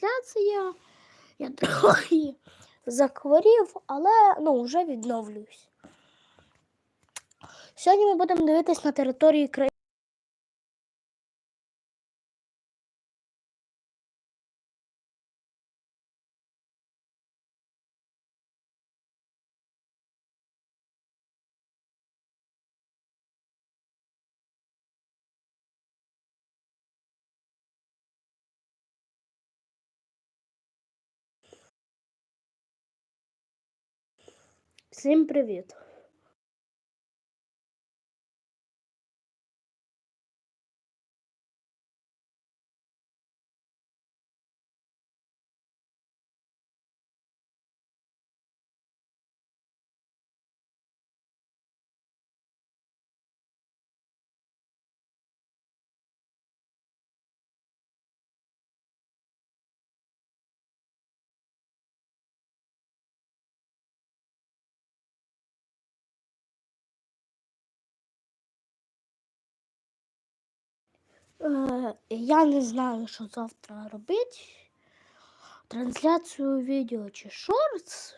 трансляція. Я трохи захворів, але ну, вже відновлююсь. Сьогодні ми будемо дивитись на території країни. Всім привіт! Е, я не знаю, що завтра робити. Трансляцію відео чи шортс.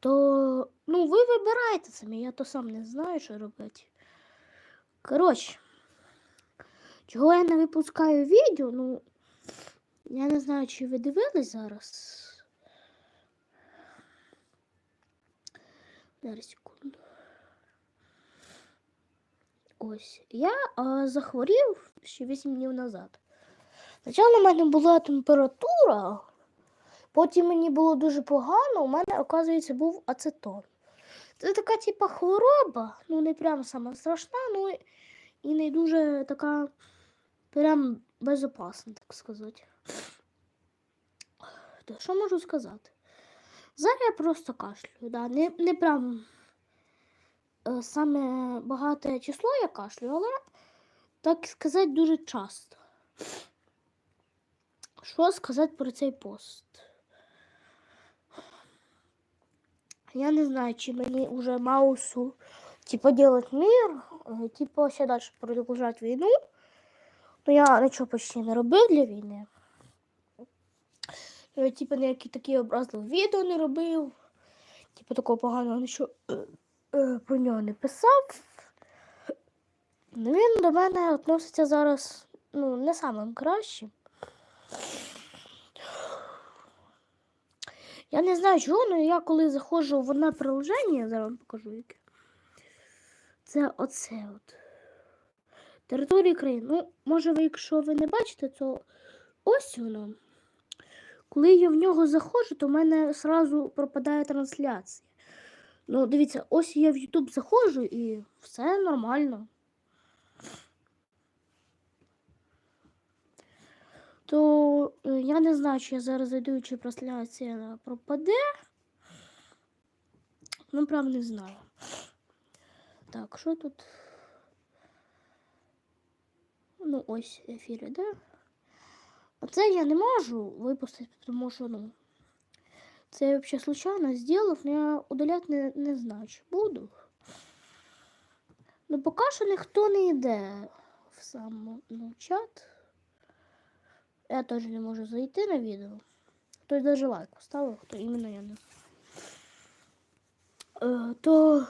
То, ну, ви вибирайте самі, я то сам не знаю, що робити. Коротше, чого я не випускаю відео, ну, я не знаю, чи ви дивились зараз. Зараз секунду. Ось. Я а, захворів ще 8 днів назад. Спочатку у мене була температура, потім мені було дуже погано, у мене, оказується, був ацетон. Це така, типа, хвороба, ну не прям сама страшна, ну і не дуже така прям безопасна, так сказати. То що можу сказати? Зараз я просто кашлюю, да. не, не прям саме багате число я кашлю, але, так сказати, дуже часто. Що сказати про цей пост? Я не знаю, чи мені вже маусу типа делать мир, е, типа ще далі продовжувати війну. Ну я нічого почти не робив для війни. Я, типу, ніякі такі образливі відео не робив. Типу такого поганого нічого е, е, про нього не писав. Ну, Він до мене відноситься зараз ну, не самим кращим. Я не знаю чого, але я коли заходжу в одне приложення, я зараз вам покажу яке. Це оце от. Території країни. Ну, може ви, якщо ви не бачите, то ось воно. Коли я в нього заходжу, то в мене одразу пропадає трансляція. Ну, дивіться, ось я в YouTube заходжу і все нормально. То е, я не знаю, чи я зараз зайду, чи трансляція пропаде. Ну, правда, не знаю. Так, що тут? Ну, ось ефір іде. Оце я не можу випустити, тому що, ну, це я взагалі случайно зробив, але я удаляти не, не знаю, чи буду. Ну, поки що ніхто не йде в сам ну, чат. Я теж не можу зайти на відео. Хтось навіть лайк поставив, хто іменно я не. Е, то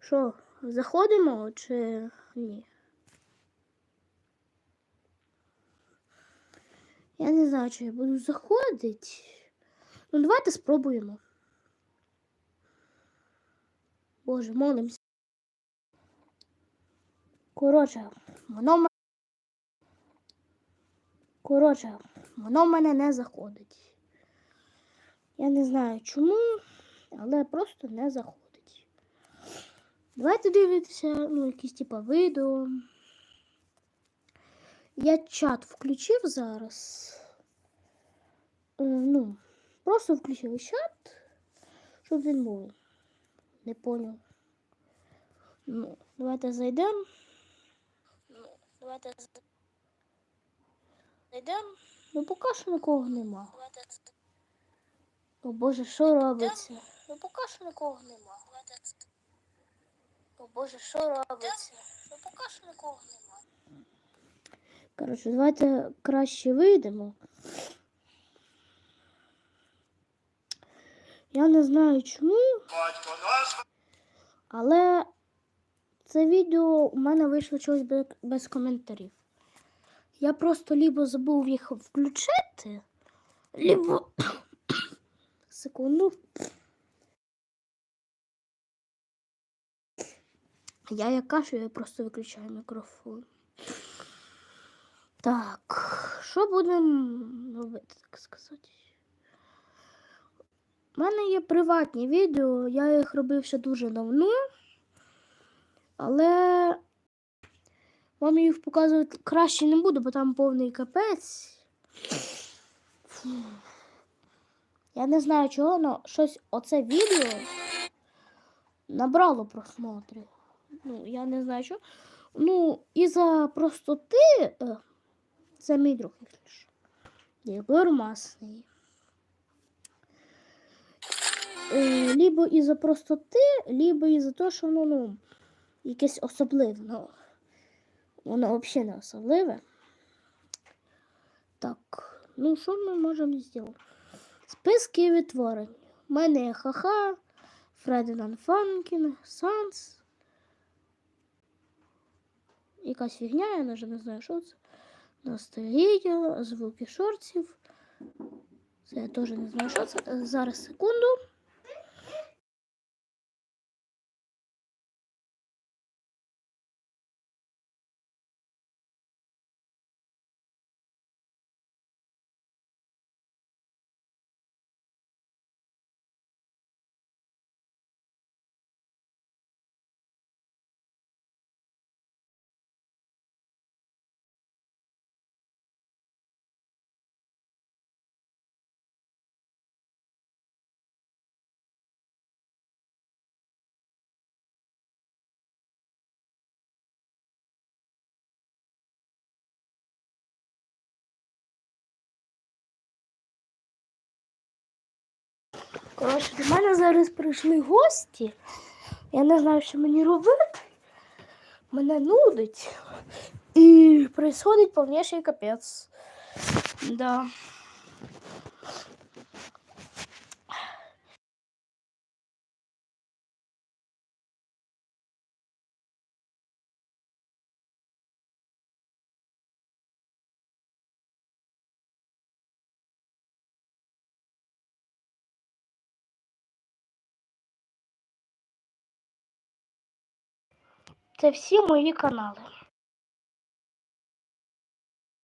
що, заходимо чи ні? Я не знаю, чи я буду заходити. Ну, давайте спробуємо. Боже, молимся. Коротше, воно. Коротше, воно мене не заходить. Я не знаю чому, але просто не заходить. Давайте дивитися, ну, якісь типа відео. Я чат включив зараз. Е, ну, просто включив чат, щоб він був. Не поняв. Ну, давайте зайдемо. Ну, давайте зайдемо. Ну, поки що нікого нема. О Боже, що робиться? Ну, поки що нікого нема. О Боже, що робиться? Ну, поки що нікого немає. Коротше, давайте краще вийдемо. Я не знаю чому, але це відео у мене вийшло чогось без, коментарів. Я просто либо забув їх включити, либо. Секунду. Я як кашу, я просто виключаю мікрофон. Так, що будемо робити, так сказати? У мене є приватні відео, я їх робив ще дуже давно. Але вам їх показувати краще не буду, бо там повний капець. Я не знаю чого, але щось оце відео набрало просмотрів. Ну, я не знаю що. Ну, із-за простоти, е, це мій друг, якщо що. Єгор Масний. Е, либо із-за простоти, либо із-за того, що воно, ну, якесь особливе. Ну, воно взагалі не особливе. Так, ну що ми можемо зробити? Списки відтворень. У мене є Хаха, Фрединан Фанкін, Санс. Якась фігня, я навіть не знаю, що це. Ностальгія, звуки шортів. Це я теж не знаю, що це. Зараз секунду. Коротше, до мене зараз прийшли гості. Я не знаю, що мені робити. Мене нудить. І происходить повніший капець. Да. Це всі мої канали.